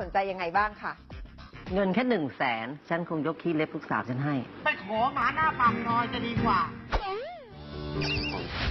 สนใจยังไงบ้างค่ะ เงินแค่หนึ่งแสนฉันคงยกขี้เล็บลูกสาวฉันให้ ไปขอหมาหน้าปากซอยจะดีกว่า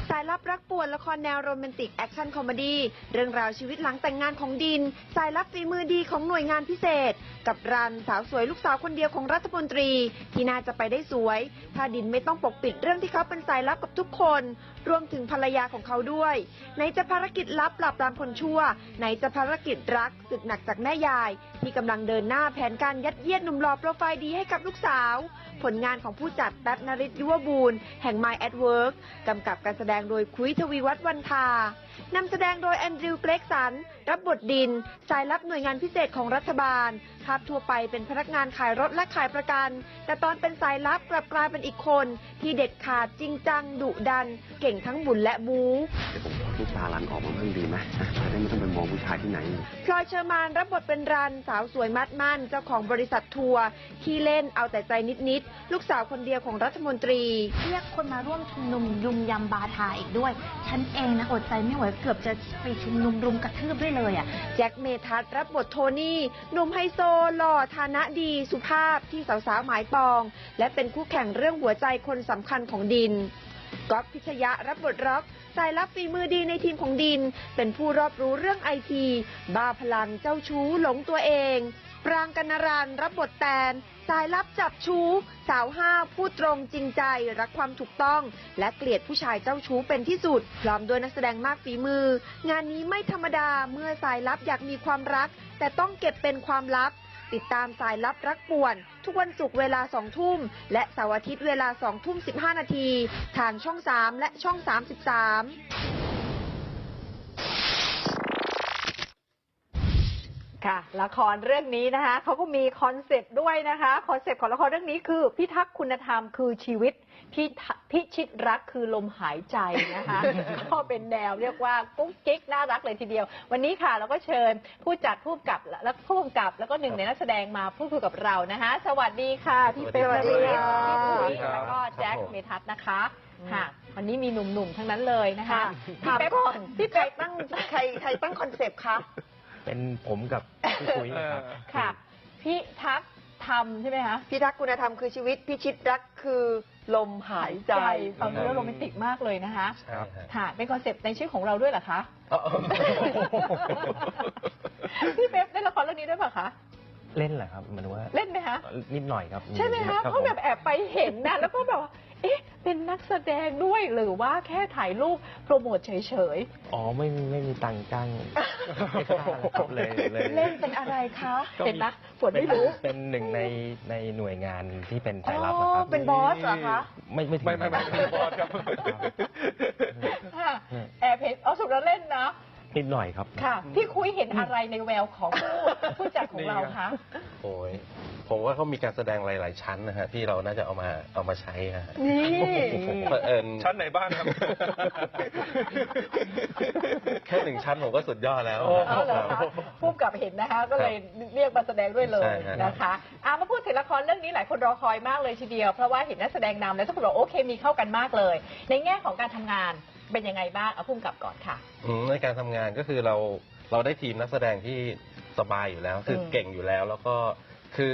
สายลับรักป่วนละครแนวโรแมนติกแอคชั่นคอมเมดี้เรื่องราวชีวิตหลังแต่งงานของดิน สายลับฝีมือดีของหน่วยงานพิเศษ กับรันสาวสวยลูกสาวคนเดียวของรัฐมนตรี ที่น่าจะไปได้สวย ถ้าดินไม่ต้องปกปิดเรื่องที่เขาเป็นสายลับกับทุกคน รวมถึงภรรยาของเขาด้วยไหนจะภารกิจลับปราบปรามคนชั่วไหนจะภารกิจรักศึกหนักจากแม่ยาย ที่กำลังเดินหน้าแผนการยัดเยียดหนุ่มหล่อโปรไฟล์ดีให้กับลูกสาว ผลงานของผู้จัดแป๊บนริศยุวบูรณ์แห่ง My at Work กำกับการแสดงโดยคุยทวีวัฒน์วันทา นำแสดงโดยแอนดริวเกรกสัน รับบทดิน สายลับหน่วยงานพิเศษของรัฐบาล ภาพทั่วไปเป็นพนักงานขายรถและขายประกัน แต่ตอนเป็นสายลับกลับกลายเป็นอีกคน ที่เด็ดขาดจริงจังดุดัน เก่งทั้งบุญและบู๊เดี๋ยวผมขอลูกตาลันออกมาบ้างดีไหมจะได้ไม่ต้องไปมองผู้ชายที่ไหนพลอยเชอร์มานรับบทเป็นรันสาวสวยมัดมั่นเจ้าของบริษัททัวร์ที่เล่นเอาแต่ใจนิดๆลูกสาวคนเดียวของรัฐมนตรีเรียกคนมาร่วมชุมนุมยุมยำบาทาอีกด้วย ฉันเองนะอดใจไม่ไหวเกือบจะไปชุมนุมรุมกระทืบด้วยเลยอะแจ็คเมทัศน์รับบทโทนี่หนุ่มไฮโซหล่อฐานะดีสุภาพที่สาวๆหมายปอง และเป็นคู่แข่งเรื่องหัวใจคนสำคัญของดินก๊อฟพิชยะรับบทร็อกสายลับฝีมือดีในทีมของดิน เป็นผู้รอบรู้เรื่องไอที บ้าพลังเจ้าชู้หลงตัวเอง ปรางกนรันรับบทแตน สายลับจับชู้ สาวห้าวพูดตรงจริงใจ รักความถูกต้อง และเกลียดผู้ชายเจ้าชู้เป็นที่สุด พร้อมด้วยนักแสดงมากฝีมือ งานนี้ไม่ธรรมดาเมื่อสายลับอยากมีความรัก แต่ต้องเก็บเป็นความลับ ติดตามสายลับรักป่วน ทุกวันศุกร์เวลา 2 ทุ่ม และเสาร์อาทิตย์เวลา 2 ทุ่ม 15 นาที ทางช่อง 3 และช่อง 33 ค่ะละครเรื่องนี้นะคะเขาก็มีคอนเซปต์ด้วยนะคะคอนเซปต์ของละครเรื่องนี้คือ พิทักษ์คุณธรรมคือชีวิตพิทักพิชิตรักคือลมหายใจนะคะ ก็เป็นแนวเรียกว่ากุ๊กกิ๊กน่ารักเลยทีเดียว วันนี้ค่ะเราก็เชิญผู้จัดผู้กำกับและผู้กำกับ แล้วก็หนึ่งในนักแสดงมาพูดคุยกับเรานะคะ สวัสดีค่ะพี่เป๊กสวัสดีค่ะพี่ปุ๋ยครับแล้วก็แจ็คครับผมเมทัศน์นะคะค่ะวันนี้มีหนุ่มๆทั้งนั้นเลยนะคะถามพี่เป๊กก่อนพี่ใครเป๊กตั้งใครใครตั้งคอนเซปต์คะ เป็นผมกับพี่คุยครับ ค่ะพี่ทักษ์ทำใช่ไหมคะพิทักษ์คุณธรรมคือชีวิตพิชิตรักคือลมหายใจ ฟังดูแล้วโรแมนติกมากเลยนะคะ ครับ ค่ะ เป็นคอนเซปต์ในชื่อของเราด้วยเหรอคะ พี่เป๊ปเล่นละครเรื่องนี้ด้วยเปล่ะคะ เล่นเหรอครับหมันว่าเล่นไหมคะ นิดหน่อยครับใช่ไหมคะ เพราะแบบแอบไปเห็นนะแล้วก็แบบว่า เอ๊ะเป็นนักแสดงด้วยหรือว่าแค่ถ่ายรูปโปรโมทเฉยอ๋อไม่มีไม่มีตังค์จ้างไม่ค่าเลยครับเลยเลย ๆ เล่นเป็นอะไรคะก็เห็นนะฝนเป็นไม่รู้เป็นหนึ่งในในหน่วยงานที่เป็นอ๋สายลับนะครับอเป็นบอสเหรอคะ ไม่ไม่ถึงไม่ไม่ไม่ไม่บอสครับ ค่ะแอบเห็นเอาสุดแล้วเล่นนะ นิดหน่อยครับค่ะ พี่คุยเห็นอะไรในแววของผู้ผู้จัดของเราคะ โอ้ยผมว่าเขามีการแสดงหลาย ๆ ชั้นนะฮะที่เราน่าจะเอามาเอามาใช้ฮะนี่เผอิญชั้นไหนบ้างครับ แค่หนึ่งชั้นผมก็สุดยอดแล้วเอาเหรอคะผู้กำกับเห็นนะคะก็เลยเรียกมาแสดงด้วยเลยใช่ฮะนะคะอะมาพูดถึงละครเรื่องนี้หลายคนรอคอยมากเลยทีเดียว เพราะว่าเห็นนักแสดงนำแล้วทุกคนบอกโอเคมีเข้ากันมากเลย ในแง่ของการทำงาน เป็นยังไงบ้างเอาพุ่มกับก่อนค่ะ อืมในการทำงานก็คือเราเราได้ทีมนักแสดงที่สบายอยู่แล้ว คืออมเก่งอยู่แล้ว แล้วก็คือ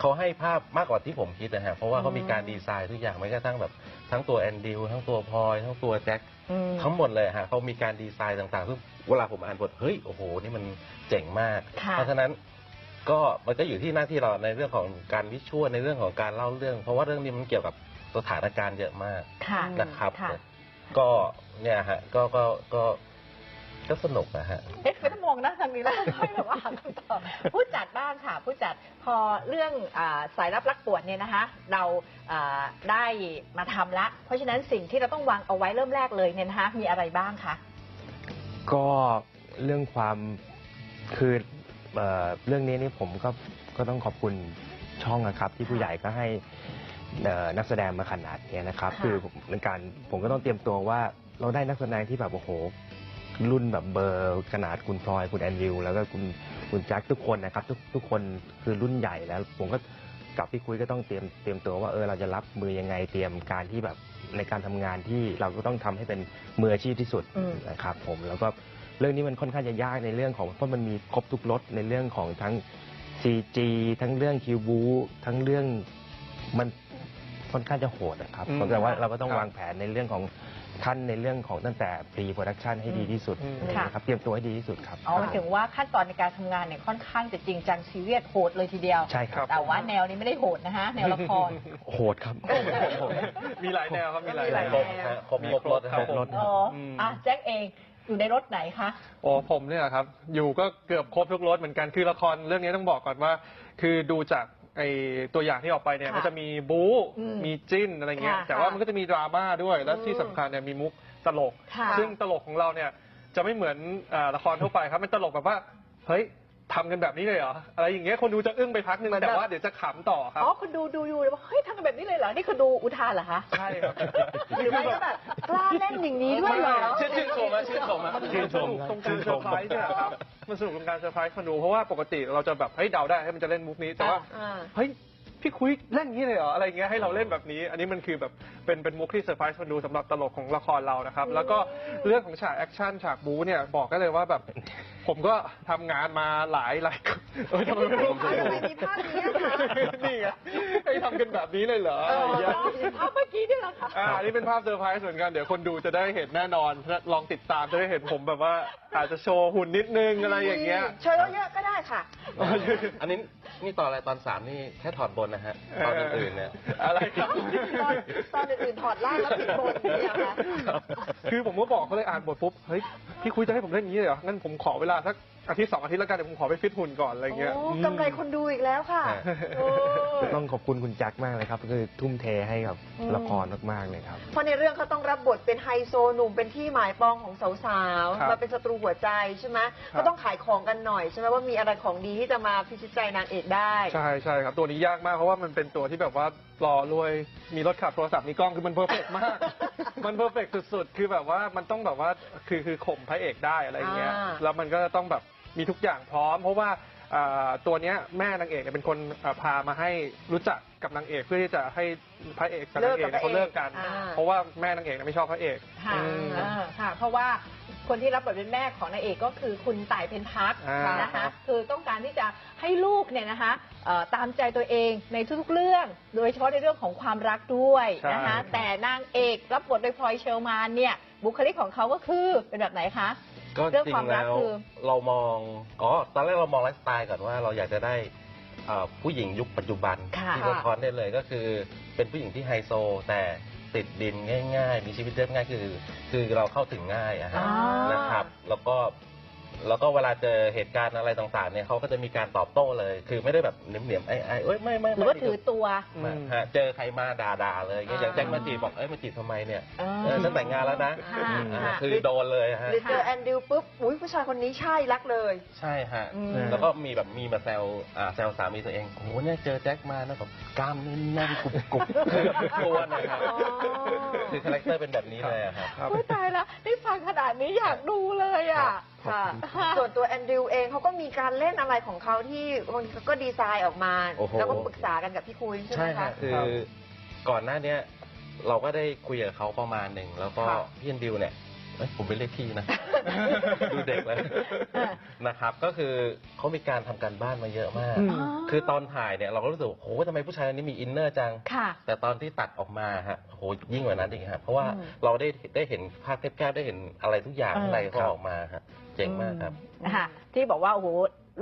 เขาให้ภาพมากกว่าที่ผมคิดนะฮะเพราะว่าเขามีการดีไซน์ทุกอย่างไม่กระทั่งแบบทั้งตัวแอนดิวทั้งตัวพลอยทั้งตัวแจ็ค อืม ทั้งหมดเลยฮะเขามีการดีไซน์ต่างๆซึ่งเวลาผมอ่านบทเฮ้ยโอ้โหนี่มันเจ๋งมาก ค่ะ เพราะฉะนั้นก็มันก็อยู่ที่หน้าที่เราในเรื่องของการวิชวลในเรื่องของการเล่าเรื่อง เพราะว่าเรื่องนี้มันเกี่ยวกับสถานการณ์เยอะมากค่ะ นะครับ ค่ะ ก็เนี่ยฮะก็ก็ก็ก็สนุกนะฮะ เอ๊ะไม่ต้องมองหนะทางนี้แล้วไม่แบบว่าหาคำตอบผู้จัดบ้างค่ะ ผู้จัดพอเรื่องอาสายรับรักปวดเนี่ยนะคะ เราอ่าได้มาทำละ เพราะฉะนั้นสิ่งที่เราต้องวางเอาไว้เริ่มแรกเลยเนี่ยนะคะมีอะไรบ้างคะ ก็เรื่องความคือเอ่อเรื่องนี้นี่ผมก็ก็ต้องขอบคุณช่องนะครับ ที่ผู้ใหญ่ก็ให้เอ่อ นักแสดงมาขนาดเนี้ยนะครับ ค่ะ คือในการผมก็ต้องเตรียมตัวว่าเราได้นักแสดงที่แบบโอ้โห รุ่นแบบเบอร์ขนาดคุณพลอยคุณแอนวิวแล้วก็คุณคุณแจ็คทุกคนนะครับ ทุกทุกคนคือรุ่นใหญ่แล้ว ผมก็กับพี่คุยก็ต้องเตรียมเตรียมตัวว่าเออเราจะรับมือยังไงเตรียมการที่แบบในการทำงานที่เราก็ต้องทำให้เป็นมืออาชีพที่สุดอืม นะครับ ผมแล้วก็เรื่องนี้มันค่อนข้างจะยากในเรื่องของเพราะมันมีครบทุกรสในเรื่องของทั้ง CG ทั้งเรื่องคิวบูทั้งเรื่องมัน ค่อนข้างจะโหดนะครับอืมแต่ว่าเราก็ต้องครับวางแผนในเรื่องของขั้นในเรื่องของตั้งแต่ pre production ให้ดีที่สุดอืมนะครับเตรียมตัวให้ดีที่สุดครับ เอาหมายถึงว่าขั้นตอนในการทำงานเนี่ยค่อนข้างจะจริงจังซีเรียสโหดเลยทีเดียว ใช่ครับ แต่ว่าแนวนี้ไม่ได้โหดนะฮะ แนวละคร โหดครับมีหลายแนวครับมีหลายมีหลายแนครวบฮะครบครบรถครบรถ อ๋ออมอะแจ็คเองอยู่ในรถไหนคะ โอ้ผมเนี่ยครับ อยู่ก็เกือบครบทุกรสเหมือนกันคือละครเรื่องนี้ต้องบอกก่อนว่า คือดูจาก ไอตัวอย่างที่ออกไปเนี่ยค่ะมันจะมีบู๊อืมมีจิ้นอะไรเงี้ยค่ะแต่ว่ามันก็จะมีดราม่าด้วยและอืมที่สำคัญเนี่ยมีมุกตลก ค่ะซึ่งตลกของเราเนี่ยจะไม่เหมือนอ่าละครทั่วไปครับมันตลกแบบว่าเฮ้ย ทำกันแบบนี้เลยเหรอ อะไรอย่างเงี้ยคนดูจะอึ้งไปพักนึงเหมือนแต่แบบว่าเดี๋ยวจะขำต่อครับ อ๋อคุณดูดูอยู่เลยว่าเฮ้ยทำกันแบบนี้เลยเหรอ นี่คือดูอุทานเหรอคะใช่ครับ หรือไม่ก็แบบกล้าเล่นอย่างนี้ด้วยเหรอ ชื่นชื่นชมอะชื่นชมอะมันสนุกตรงการเซอร์ไพรส์เนี่ยครับ มันสนุกตรงการเซอร์ไพรส์คนดูเพราะว่าปกติเราจะแบบเฮ้ยเดาได้ให้มันจะเล่นมุกนี้แต่ว่าอ่าเฮ้ยพี่คุยเล่นอย่างนี้เลยเหรออะไรเงี้ยให้เราเล่นแบบนี้ อันนี้มันคือแบบเป็นเป็นมุกที่เซอร์ไพรส์คนดูสำหรับตลกของละครเรานะครับ แล้วก็เรื่องของฉากแอคชั่นฉากบู๊เนี่ยบอกได้เลยว่าแบบ ผมก็ทำงานมาหลายหลายเออทำไมไม่รู้ทำไมมีภาพนี้อะคะนี่ไงไอ้ทำกันแบบนี้เลยเหรออะไรอย่างเงี้ยภาพเมื่อกี้นี่แหละค่ะ อ่าอันนี้เป็นภาพเซอร์ไพรส์เหมือนกัน เดี๋ยวคนดูจะได้เห็นแน่นอน ลองติดตามจะได้เห็นผมแบบว่า อาจจะโชว์หุ่นนิดนึงอะไรอย่างเงี้ย โชว์เยอะๆก็ได้ค่ะ อันนี้นี่ตอนอะไรตอนสามนี่แค่ถอดบนนะฮะ ตอนอื่นๆเนี่ย อะไรครับ ตอนตอนอื่นๆถอดล่างแล้วปิดบนเนี่ยค่ะคือผมก็บอกเขาเลยอ่านบทปุ๊บ เฮ้ย พี่คุยจะให้ผมเล่นอย่างนี้เลยเหรอ งั้นผมขอเวลาสัก อาทิตย์สองอาทิตย์แล้วกันเดี๋ยวผมขอไปฟิตหุ่นก่อนอะไรเงี้ย โอ้กำไรคนดูอีกแล้วค่ะฮะโอ้ ต้องขอบคุณคุณแจ็คมากเลยครับคือทุ่มเทให้กับอืม ละครมากๆเลยครับ เพราะในเรื่องเขาต้องรับบทเป็นไฮโซหนุ่มเป็นที่หมายปองของสาวครับๆมาเป็นศัตรูหัวใจใช่ไหมครับ ก็ต้องขายของกันหน่อยใช่ไหมว่ามีอะไรของดีที่จะมาพิชิตใจนางเอกได้ ใช่ใช่ครับ ตัวนี้ยากมากเพราะว่ามันเป็นตัวที่แบบว่าหล่อรวยมีรถขับโทรศัพท์มีกล้องคือมันเพอร์เฟกมาก มันเพอร์เฟกสุดๆ คือแบบว่ามันต้องแบบว่าคือคือข่มพระเอกได้อะไรอย่างเงี้ยอ่า แล้วมันก็จะต้องแบบ มีทุกอย่างพร้อม เพราะว่าอ่าตัวเนี้ยแม่นางเอกเนี่ยเป็นคนอ่าพามาให้รู้จักกับนางเอกเพื่อที่จะให้พระเอกกับนางเอกเนี่ยเขาเลิกกันอ่า เพราะว่าแม่นางเอกเนี่ยไม่ชอบพระเอกค่ะอืมอ่าค่ะ เพราะว่าคนที่รับบทเป็นแม่ของนางเอกก็คือคุณต่ายเพ็ญพักอ่านนะคะครับคือต้องการที่จะให้ลูกเนี่ยนะคะเอ่อตามใจตัวเองในทุกๆเรื่อง โดยเฉพาะในเรื่องของความรักด้วยนะคะแต่นางเอกรับบทโดยพลอยเชอร์มานเนี่ยบุคลิกของเขาก็คือเป็นแบบไหนคะ ก็เรื่องจริความงรักแล้วคือเรามองอ๋อตอนแรกเรามองไลฟ์สไตล์ก่อนว่าเราอยากจะได้เอ่อผู้หญิงยุคปัจจุบันค่ะ ที่สะท้อนได้เลยก็คือเป็นผู้หญิงที่ไฮโซ แต่ติดดินง่าย ๆ มีชีวิตเรียบง่ายคือ คือเราเข้าถึงง่ายอะฮะอ๋อนะครับ แล้วก็ แล้วก็เวลาเจอเหตุการณ์อะไรต่างๆเนี่ยเขาก็จะมีการตอบโต้เลย คือไม่ได้แบบเหนียมๆไอ้ไอ้เอ้ยไม่ไม่หรือว่าถือตัว ไม่ฮะเจอใครมาด่าๆเลยอย่างเงี้ยอย่างแจ็คมาจีบบอกเอ้ยมาจีบทำไมเนี่ยอ่าเออฉันแต่งงานแล้วนะค่ะ อ่าค่ะคือโดนเลยฮะหรือเจอแอนดิวปุ๊บอุ้ยผู้ชายคนนี้ใช่รักเลย ใช่ฮะอืม แล้วก็มีแบบมีมาแซวอ่าแซวสามีตัวเองโอ้โหเนี่ยเจอแจ็คมานะแบบกล้ามแน่นๆกรุบกรุบคือแบบตัวนะครับอ๋อ คือคาแรคเตอร์เป็นแบบนี้เลยอะครับ ครับโอ้ยตายละได้ฟังขนาดนี้อยากดูเลยอะ ค่ะ ส่วนตัวแอนดริวเองเขาก็มีการเล่นอะไรของเขาที่บางทีเขาก็ดีไซน์ออกมา โอ้โห แล้วก็ปรึกษากันกับพี่คุยใช่ไหใช่มฮะคะคือก่อนหน้าเนี้ยเราก็ได้คุยกับเขาประมาณหนึ่งแล้วก็ค่ะ พี่แอนดิวเนี่ย เอ้ยผมไม่เรียกพี่นะ ดูเด็กเลยนะครับ ก็คือเขามีการทำการบ้านมาเยอะมาก อืมคือตอนถ่ายเนี่ยเราก็รู้สึกว่าโอ้โหทำไมผู้ชายคนนี้มีอินเนอร์จัง ค่ะแต่ตอนที่ตัดออกมาฮะโหยิ่งกว่านั้นอีกฮะเพราะว่าอืม เราได้ได้เห็นภาพแคบๆได้เห็นอะไรทุกอย่างเออ อะไรเขาออกมาฮะเจ๋งมากครับนะคะที่บอกว่าโอ้โห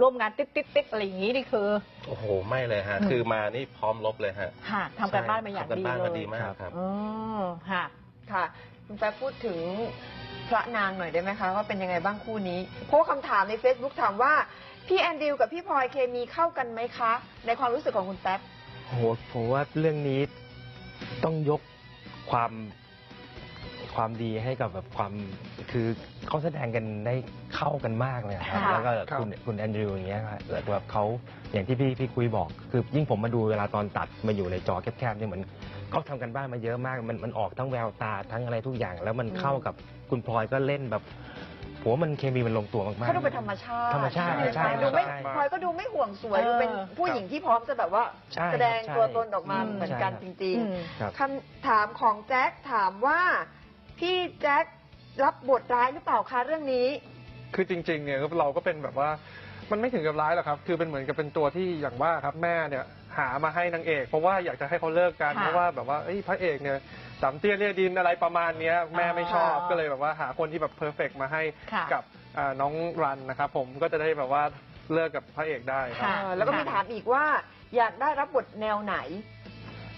ร่วมงานติ๊กติ๊กติ๊กอะไรอย่างนี้นี่คือ โอ้โหไม่เลยฮะ อืม คือมานี่พร้อมลบเลยฮะค่ะทำการบ้านมาอย่างทำกรดีบ้านเลมายดีมากครับอ๋อค่ะ ค่ะ คุณแป๊บพูดถึงพระนางหน่อยได้ไหมคะว่าเป็นยังไงบ้างคู่นี้เพราะว่าคำถามใน Facebook ถามว่า พี่แอนดิวกับพี่พลอยเคมีเข้ากันไหมคะ ในความรู้สึกของคุณแป๊บโอ้โหผมว่าเรื่องนี้ต้องยกความ ความดีให้กับแบบความคือเขาแสดงกันได้เข้ากันมากเลยครับค่ะ แล้วก็ครับคุณคุณแอนดริวอย่างเงี้ยครับแล้วแบบเขาอย่างที่พี่พี่คุยบอก คือยิ่งผมมาดูเวลาตอนตัดมาอยู่ในจอแคบๆเนี่ยเหมือนเขาทำกันบ้านมาเยอะมาก มันมันออกทั้งแววตาทั้งอะไรทุกอย่าง แล้วมันเข้ากับคุณพลอยก็เล่นแบบผมว่ามันเคมีมันลงตัวมากๆ เขาดูเป็นธรรมชาติธรรมชาติไหใช่ดูไม่ใช่พลอยก็ดูไม่ห่วงสวยเออดูเป็นผู้หญิงที่พร้อมจะแบบว่า ใช่แสดงใช่ตัวตนออกมาอืมเหมือนกันใช่จครับริงอืมครับ ๆคำถามของแจ็คถามว่า พี่แจ็ครับบทร้ายหรือเปล่าคะเรื่องนี้ คือจริงๆเนี่ยเราก็เป็นแบบว่ามันไม่ถึงกับร้ายหรอกครับ คือเป็นเหมือนกับเป็นตัวที่อย่างว่าครับแม่เนี่ยหามาให้นางเอก เพราะว่าอยากจะให้เขาเลิกกันค่ะเพราะว่าแบบว่าเอ้ยพระเอกเนี่ยสามเตี้ยเรียดินอะไรประมาณเนี้ยแม่ไม่ชอบอ๋อก็เลยแบบว่าหาคนที่แบบเพอร์เฟกมาให้ค่ะกับอ่าน้องรันนะครับผมก็จะได้แบบว่าเลิกกับพระเอกได้ครับ ค่ะ เออแล้วก็มีถามอีกว่าอยากได้รับบทแนวไหน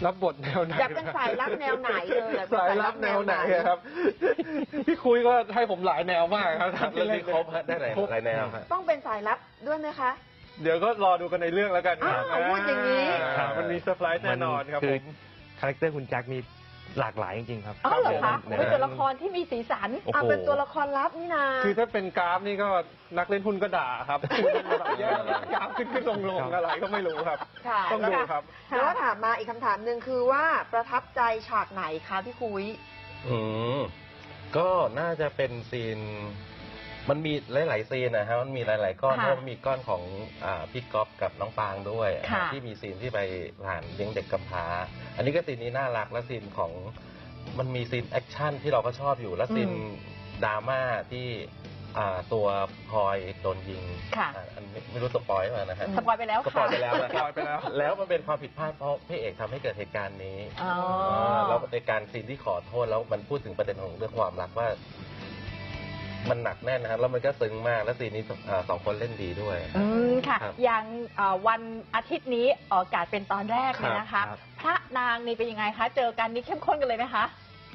รับบทแนวไหนอยากเป็นสายลับแนวไหนเลยอยากเป็นสายลับแนวไหนอะครับ พี่คุยก็ให้ผมหลายแนวมากครับเรื่องนี้ครบฮะได้หลายหลายแนวฮะ ต้องเป็นสายลับด้วยไหมคะ เดี๋ยวก็รอดูกันในเรื่องแล้วกันครับอ้าวพูดอย่างนี้ อ่ามันมีเซอร์ไพรส์แน่นอนครับคืผอม คาแรคเตอร์คุณแจ็คมี หลากหลายจริงๆครับอ๋อเหรอคะในเป็นตัวละครที่มีสีสันโอ้อะโหเป็นตัวละครลับนี่นา คือถ้าเป็นกราฟนี่ก็นักเล่นหุ้นก็ด่าครับแบบแย่กราฟขึ้นขึ้นลงลงอะไรก็ไม่รู้ครับ ค่ะต้องดูครับ แล้วก็ถามมาอีกคำถามหนึ่งคือว่าประทับใจฉากไหนคะพี่คุย อืมก็น่าจะเป็นซีน มันมีหลาย ๆ ซีนนะฮะมันมีหลาย ๆ ก้อนค่ะเพราะมันมีก้อนของอ่าพี่ก๊อฟกับน้องปางด้วยค่ะ ที่มีซีนที่ไปผ่านเลี้ยงเด็กกำพร้าอันนี้ก็ซีนนี้น่ารักและซีนของมันมีซีนแอคชั่นที่เราก็ชอบอยู่และซีนอืมดราม่าที่อ่าตัวพลอยโดนยิงค่ะอ่าอันไม่ไม่รู้สปอยล์มานะฮะ สปอยไปแล้วสปอค่ะ ยไปแล้วนะครับสปอยไปแล้ว แล้วมันเป็นความผิดพลาดเพราะพระเอกทำให้เกิดเหตุการณ์นี้อ๋อแล้วในการซีนที่ขอโทษแล้วมันพูดถึงประเด็นของเรื่องความรักว่า มันหนักแน่นนะครับ แล้วมันก็ซึ้งมาก แล้วซีนนี้เอ่อสองคนเล่นดีด้วย อืมค่ะครับอย่างเอ่อวันอาทิตย์นี้ออกอากาศเป็นตอนแรกเลยนะคะครับ พระนางนี่เป็นยังไงคะ เจอกันนี่เข้มข้นกันเลยไหมคะ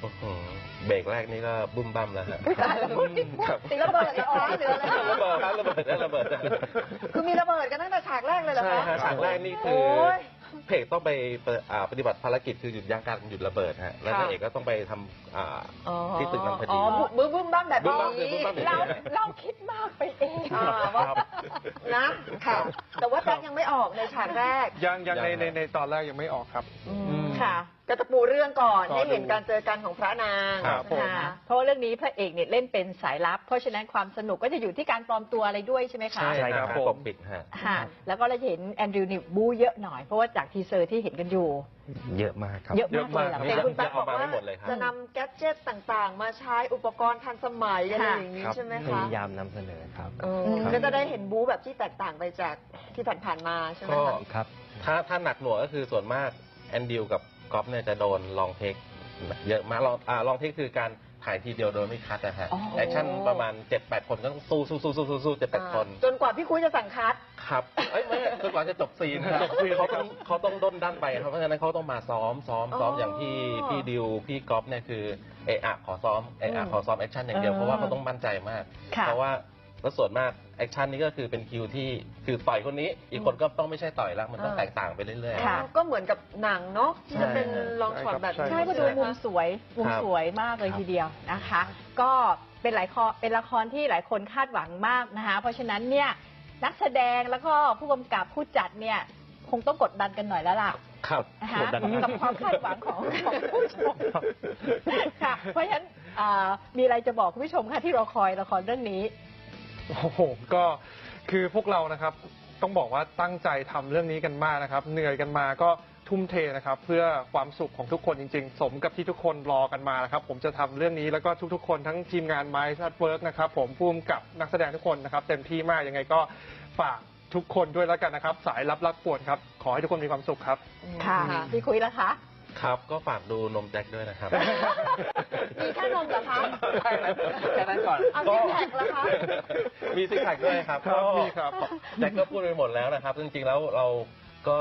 อื้อหือเบรกแรกนี่ก็บุ้มบั้มแล้วฮะตายแล้วพูดดิพูดครับตีระเบิดเหรอหรืออะไรระเบิดครับระเบิดระเบิดคือมีระเบิดกันตั้งแต่ฉากแรกเลยเหรอใช่คะ ฮะฉากแรกนี่คือโอ้ย เพกต้องไปเปิดอ่าปฏิบัติภารกิจคือหยุดยั้งการหยุดระเบิดฮะแล้วค่ะพระเอกก็ต้องไปทำอ่า อ๋อที่ตึกน้ำพอดี อ๋อบุบึ้มบึ้มบ้ามแบบบึ้นี้มบ้ามคือบึ้มบ้ามเราเราคิดมากไปเองอ่าว่าครับ นะค่ะ แต่ว่าแจ็คยังไม่ออกในฉากแรก ยังยังในยังในในตอนแรกยังไม่ออกครับ อืม ค่ะก็จะปูเรื่องก่อนรอดูให้เห็นการเจอกันของพระนางครับผมค่ะเพราะว่าเรื่องนี้พระเอกเนี่ยเล่นเป็นสายลับ เพราะฉะนั้นความสนุกก็จะอยู่ที่การปลอมตัวอะไรด้วยใช่ไหมคะใช่ใช่คครัรับบผม ปกปิดฮะค่ะแล้วก็เราจะเห็นแอนดรูว์นี่บูเยอะหน่อยเพราะว่าจากทีเซอร์ที่เห็นกันอยู่ เยอะมากครับ เยอะมากเลยเหรอเยอะเห็นคะคุณแป๊กบอกเอามาว่าไม่หมดเลยครับจะนำแกดเจ็ตต่างๆ มาใช้อุปกรณ์ทันสมัยอะไรค่ะอย่างนี้ครับใช่ไหมพคะยายามนำเสนอครับ เออครับ ก็จะได้เห็นบู๊แบบที่แตกต่างไปจากที่ผ่านๆมาใช่ไหมก็ คะ ครับ ถ้าถ้าหนักหน่วงก็คือส่วนมาก แอนดิวกับก๊อฟเนี่ยจะโดนลองเทคเยอะมากลองอ่าลองเทคคือการถ่ายทีเดียวโดยไม่คัดนะฮะอ๋อ แอคชั่นประมาณ 7-8 คนก็ต้องสู้สู้สู้สู้สู้สู้เจ็ดแปดคน จนกว่าพี่คุยจะสั่งคัด ครับเอ้ยไม่จนกว่าจะจบซีนครับจบซีนเขาต้องเขาต้องด้นด้านไปครับเพราะฉะนั้นเขาต้องมาซ้อมซ้อมซ้อมอ๋อออย่างที่พี่ดิวพี่ก๊อฟเนี่ยคือเอะอะขอซ้อมเอะอะอืมขอซ้อมแอคชั่นอย่างเดียวเออเพราะว่าเขาต้องมั่นใจมาก ค่ะ เพราะว่า แล้วส่วนมากแอคชั่นนี้ก็คือเป็นคิวที่คือต่อยคนนี้ อีกคนก็ต้องไม่ใช่ต่อยแล้วมันต้องอ่าแตกต่างไปเรื่อย ค่ะ ก็เหมือนกับหนังเนาะที่จะเป็นใช่ลองช็อตแบบนี้ใช่ก็ดูมุมสวยมุมครับสวยมากเลยครับทีเดียวนะคะ ก็เป็นหลายคอเป็นละครที่หลายคนคาดหวังมากนะคะ เพราะฉะนั้นเนี่ยนักแสดงแล้วก็ผู้กำกับผู้จัดเนี่ยคงต้องกดดันกันหน่อยแล้วล่ะๆครับนะคะกดดันกับความคาดหวังของของผู้ชมค่ะ เพราะฉะนั้นอ่ามีอะไรจะบอกคุณผู้ชมค่ะที่รอคอยละครเรื่องนี้ โอ้โหก็คือพวกเรานะครับต้องบอกว่าตั้งใจทำเรื่องนี้กันมากนะครับ เหนื่อยกันมาก็ทุ่มเทนะครับ เพื่อความสุขของทุกคนจริง ๆ สมกับที่ทุกคนรอกันมานะครับ ผมจะทำเรื่องนี้แล้วก็ทุกๆ คนทั้งทีมงานไมซ์ซัดเวิร์กนะครับ ผมภูมิกับนักแสดงทุกคนนะครับ เต็มที่มากยังไงก็ฝากทุกคนด้วยแล้วกันนะครับ สายรับรักปวดครับ ขอให้ทุกคนมีความสุขครับ ค่ะ พี่คุยแล้วคะ ครับก็ฝากดูนมแจ็คด้วยนะครับ มีแค่นมเหรอคะแค่นั้นก่อน เอาซิกแพคเหรอคะ มีซิกแพคด้วยครับครับก็มีครับ แจ็คก็พูดไปหมดแล้วนะครับ จริงๆแล้วเราก็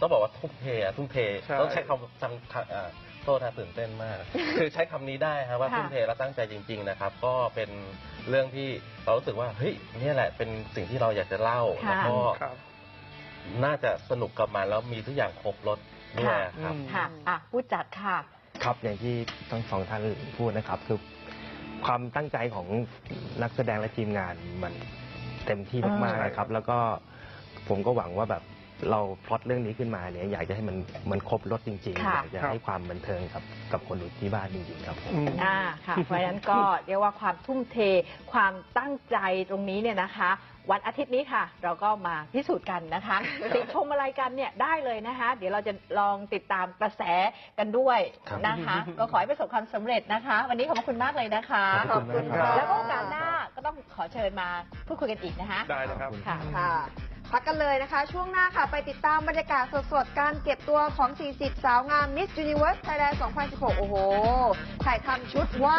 ต้องบอกว่าทุ่มเทอะทุ่มเท ใช่ ต้องใช้คำจำอ่าโทษนะตื่นเต้นมาก คือใช้คำนี้ได้ครับว่าค่ะทุ่มเทและตั้งใจจริง ๆนะครับ ก็เป็นเรื่องที่เรารู้สึกว่าเฮ้ยเนี่ยแหละเป็นสิ่งที่เราอยากจะเล่าค่ะ แล้วก็ ครับ น่าจะสนุกกับมันแล้วมีทุกอย่างครบรถ ด้วยครับอืมค่ะอะผู้จัดค่ะ ครับอย่างที่ทั้งสองท่านพูดนะครับ คือความตั้งใจของนักแสดงและทีมงานมันเต็มที่มากใช่ๆนะครับ แล้วก็ผมก็หวังว่าแบบเราพล็อตเรื่องนี้ขึ้นมาเนี่ยอยากจะให้มันมันครบรถจริงๆค่ะอยากจะให้ความบันเทิงกับกับคนดูที่บ้านจริงๆครับผมอืมอ่าค่ะเพราะฉะนั้นก็เรียกว่าความทุ่มเทความตั้งใจตรงนี้เนี่ยนะคะ วันอาทิตย์นี้ค่ะ เราก็มาพิสูจน์กันนะคะติชมอะไรกันเนี่ยได้เลยนะคะ เดี๋ยวเราจะลองติดตามกระแสกันด้วยครับนะคะ ก็ขอให้ประสบความสำเร็จนะคะ วันนี้ขอบคุณมากเลยนะคะขอบคุณมากครับแล้วก็โอกาสหน้าก็ต้องขอเชิญมาพูดคุยกันอีกนะคะได้เลยครับค่ะค่ะพักกันเลยนะคะ ช่วงหน้าค่ะไปติดตามบรรยากาศสดๆ การเก็บตัวของ 40 สาวงาม Miss Universe Thailand 2016 โอ้โห ถ่ายทำชุดว่า